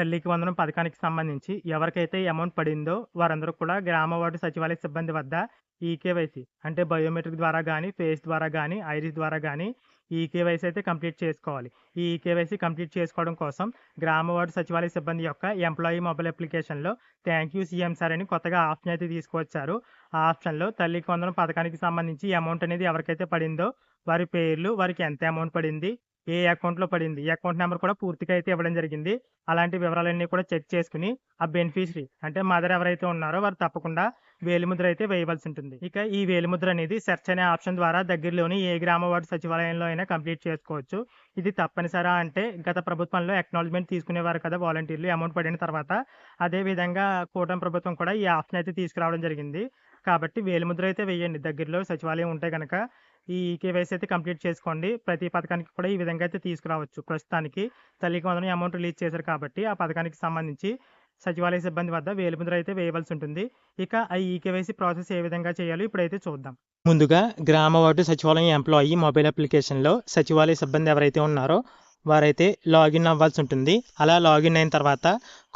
తల్లికి వందనం పథకానికి సంబంధించి ఎవరికైతే అమౌంట్ పడిందో వారందరూ కూడా గ్రామ వార్డు సచివాలయ సిబ్బంది వద్ద ఈకేవైసీ అంటే బయోమెట్రిక్ ద్వారా కానీ ఫేస్ ద్వారా కానీ ఐరిస్ ద్వారా కానీ ఈ కేవైసీ అయితే కంప్లీట్ చేసుకోవాలి. ఈ కేవైసీ కంప్లీట్ చేసుకోవడం కోసం గ్రామ వార్డు సచివాలయ సిబ్బంది యొక్క ఎంప్లాయీ మొబైల్ అప్లికేషన్లో థ్యాంక్ యూ సీఎం సార్ అని కొత్తగా ఆప్షన్ అయితే తీసుకువచ్చారు. ఆ ఆప్షన్లో తల్లికి వందనం పథకానికి సంబంధించి అమౌంట్ అనేది ఎవరికైతే పడిందో వారి పేర్లు వారికి ఎంత అమౌంట్ పడింది ఏ అకౌంట్లో పడింది? ఈ అకౌంట్ నెంబర్ కూడా పూర్తిగా అయితే ఇవ్వడం జరిగింది. అలాంటి వివరాలన్నీ కూడా చెక్ చేసుకుని ఆ బెనిఫిషరీ అంటే మదర్ ఎవరైతే ఉన్నారో వారు తప్పకుండా వేలిముద్ర అయితే వేయవలసి ఉంటుంది. ఇక ఈ వేలిముద్ర అనేది సెర్చ్ అనే ఆప్షన్ ద్వారా దగ్గరలోని ఏ గ్రామ వార్డు సచివాలయంలో అయినా కంప్లీట్ చేసుకోవచ్చు. ఇది తప్పనిసరా అంటే గత ప్రభుత్వంలో అక్నాలజ్మెంట్ తీసుకునేవారు కదా వాలంటీర్లు అమౌంట్ పడిన తర్వాత. అదే విధంగా కూటమి ప్రభుత్వం కూడా ఈ ఆప్షన్ అయితే తీసుకురావడం జరిగింది. కాబట్టి వేలిముద్ర అయితే వేయండి. దగ్గరలో సచివాలయం ఉంటే కనుక ఈ కేవైసీ అయితే కంప్లీట్ చేసుకోండి. ప్రతి పథకానికి కూడా ఈ విధంగా అయితే తీసుకురావచ్చు. ప్రస్తుతానికి తల్లికి వందనం అమౌంట్ రిలీజ్ చేశారు కాబట్టి ఆ పథకానికి సంబంధించి సచివాలయ సిబ్బంది వద్ద వేలిముద్ర అయితే వేయవలసి ఉంటుంది. ఇక ఆ ఈకేవైసీ ప్రాసెస్ ఏ విధంగా చేయాలో ఇప్పుడైతే చూద్దాం. ముందుగా గ్రామ వార్డు సచివాలయం ఎంప్లాయీ మొబైల్ అప్లికేషన్లో సచివాలయ సిబ్బంది ఎవరైతే ఉన్నారో వారైతే లాగిన్ అవ్వాల్సి ఉంటుంది. అలా లాగిన్ అయిన తర్వాత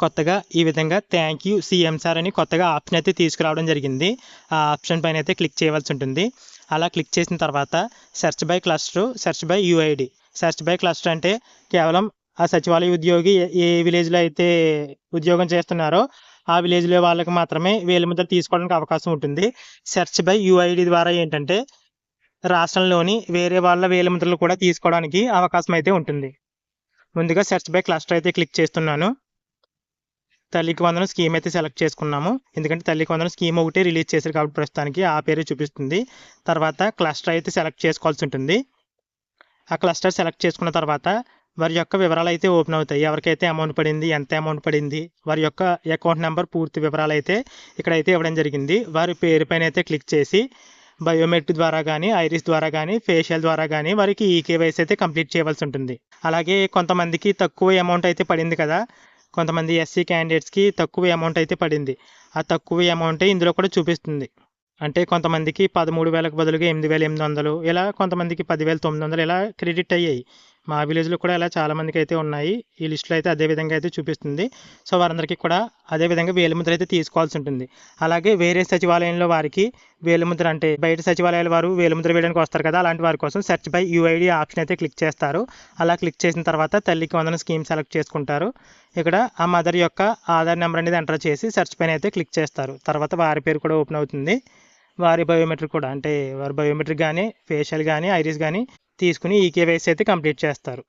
కొత్తగా ఈ విధంగా థ్యాంక్ యూ సీఎం సార్ అని కొత్తగా ఆప్షన్ అయితే తీసుకురావడం జరిగింది. ఆ ఆప్షన్ పైన అయితే క్లిక్ చేయవలసి ఉంటుంది. అలా క్లిక్ చేసిన తర్వాత search by cluster search by UID. Search by cluster అంటే కేవలం ఆ సచివాలయ ఉద్యోగి ఏ- విలేజ్లో అయితే ఉద్యోగం చేస్తున్నారో ఆ విలేజ్లో వాళ్ళకి మాత్రమే వేలిముద్ర తీసుకోవడానికి అవకాశం ఉంటుంది. సెర్చ్ బై యూఐడి ద్వారా ఏంటంటే రాష్ట్రంలోని వేరే వాళ్ళ వేలిముద్రలు కూడా తీసుకోవడానికి అవకాశం అయితే ఉంటుంది. ముందుగా సెర్చ్ బై క్లస్టర్ అయితే క్లిక్ చేస్తున్నాను. తల్లికి వందనం స్కీమ్ అయితే సెలెక్ట్ చేసుకున్నాము. ఎందుకంటే తల్లికి వందనం స్కీమ్ ఒకటే రిలీజ్ చేశారు కాబట్టి ప్రస్తుతానికి ఆ పేరు చూపిస్తుంది. తర్వాత క్లస్టర్ అయితే సెలెక్ట్ చేసుకోవాల్సి ఉంటుంది. ఆ క్లస్టర్ సెలెక్ట్ చేసుకున్న తర్వాత వారి యొక్క వివరాలు అయితే ఓపెన్ అవుతాయి. ఎవరికైతే అమౌంట్ పడింది ఎంత అమౌంట్ పడింది వారి యొక్క అకౌంట్ నెంబర్ పూర్తి వివరాలు అయితే ఇక్కడైతే ఇవ్వడం జరిగింది. వారి పేరు పైన అయితే క్లిక్ చేసి బయోమెట్రిక్ ద్వారా కానీ ఐరిస్ ద్వారా కానీ ఫేషియల్ ద్వారా కానీ వారికి ఈ కేవైసీ అయితే కంప్లీట్ చేయవలసి ఉంటుంది. అలాగే కొంతమందికి తక్కువ అమౌంట్ అయితే పడింది కదా కొంతమంది ఎస్సీ క్యాండిడేట్స్కి తక్కువ అమౌంట్ అయితే పడింది. ఆ తక్కువ అమౌంటే ఇందులో కూడా చూపిస్తుంది. అంటే కొంతమందికి పదమూడు వేలకు బదులుగా ఎనిమిది వేల ఎనిమిది వందలు ఇలా కొంతమందికి పదివేల తొమ్మిది వందలు ఇలా క్రెడిట్ అయ్యాయి. మా విలేజ్లో కూడా ఇలా చాలామందికి అయితే ఉన్నాయి. ఈ లిస్టులో అయితే అదే విధంగా అయితే చూపిస్తుంది. సో వారందరికీ కూడా అదే విధంగా వేలిముద్ర అయితే తీసుకోవాల్సి ఉంటుంది. అలాగే వేరే సచివాలయంలో వారికి వేలిముద్ర అంటే బయట సచివాలయాల వారు వేలిముద్ర వేయడానికి వస్తారు కదా అలాంటి వారి కోసం సెర్చ్ బై యూఐడి ఆప్షన్ అయితే క్లిక్ చేస్తారు. అలా క్లిక్ చేసిన తర్వాత తల్లికి వందన స్కీమ్ సెలెక్ట్ చేసుకుంటారు. ఇక్కడ ఆ మదర్ యొక్క ఆధార్ నెంబర్ అనేది ఎంటర్ చేసి సెర్చ్ పైన అయితే క్లిక్ చేస్తారు. తర్వాత వారి పేరు కూడా ఓపెన్ అవుతుంది. వారి బయోమెట్రిక్ కూడా అంటే వారి బయోమెట్రిక్ కానీ ఫేషియల్ కానీ ఐరిస్ కానీ తీసుకుని ఈ కేవైసీ అయితే కంప్లీట్ చేస్తారు.